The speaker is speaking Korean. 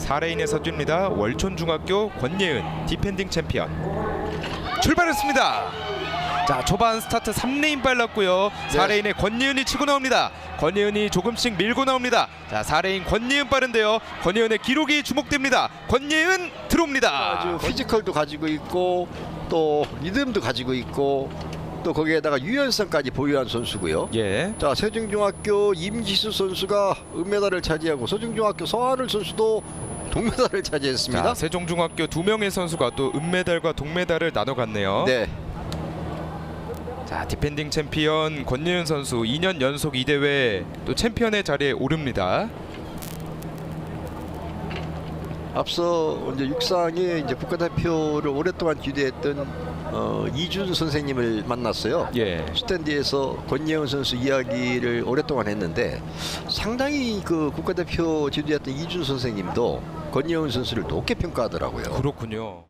4레인에서 뜁니다. 월촌중학교 권예은 디펜딩 챔피언. 출발했습니다. 자 초반 스타트 3레인 빨랐고요. 4레인에 권예은이 치고 나옵니다. 권예은이 조금씩 밀고 나옵니다. 자 4레인 권예은 빠른데요. 권예은의 기록이 주목됩니다. 권예은 들어옵니다. 아주 피지컬도 가지고 있고 또 리듬도 가지고 있고 또 거기에다가 유연성까지 보유한 선수고요. 예. 자 세중중학교 임지수 선수가 은메달을 차지하고 서중중학교 서한울 선수도 동메달을 차지했습니다. 자, 세종중학교 두 명의 선수가 또 은메달과 동메달을 나눠 갔네요. 네. 자, 디펜딩 챔피언 권예은 선수 2년 연속 이 대회 또 챔피언의 자리에 오릅니다. 앞서 이제 육상에 이제 국가대표를 오랫동안 기대했던 어, 이준 선생님을 만났어요. 예. 스탠디에서 권예은 선수 이야기를 오랫동안 했는데 상당히 그 국가대표 지도했던 이준 선생님도 권예은 선수를 높게 평가하더라고요. 그렇군요.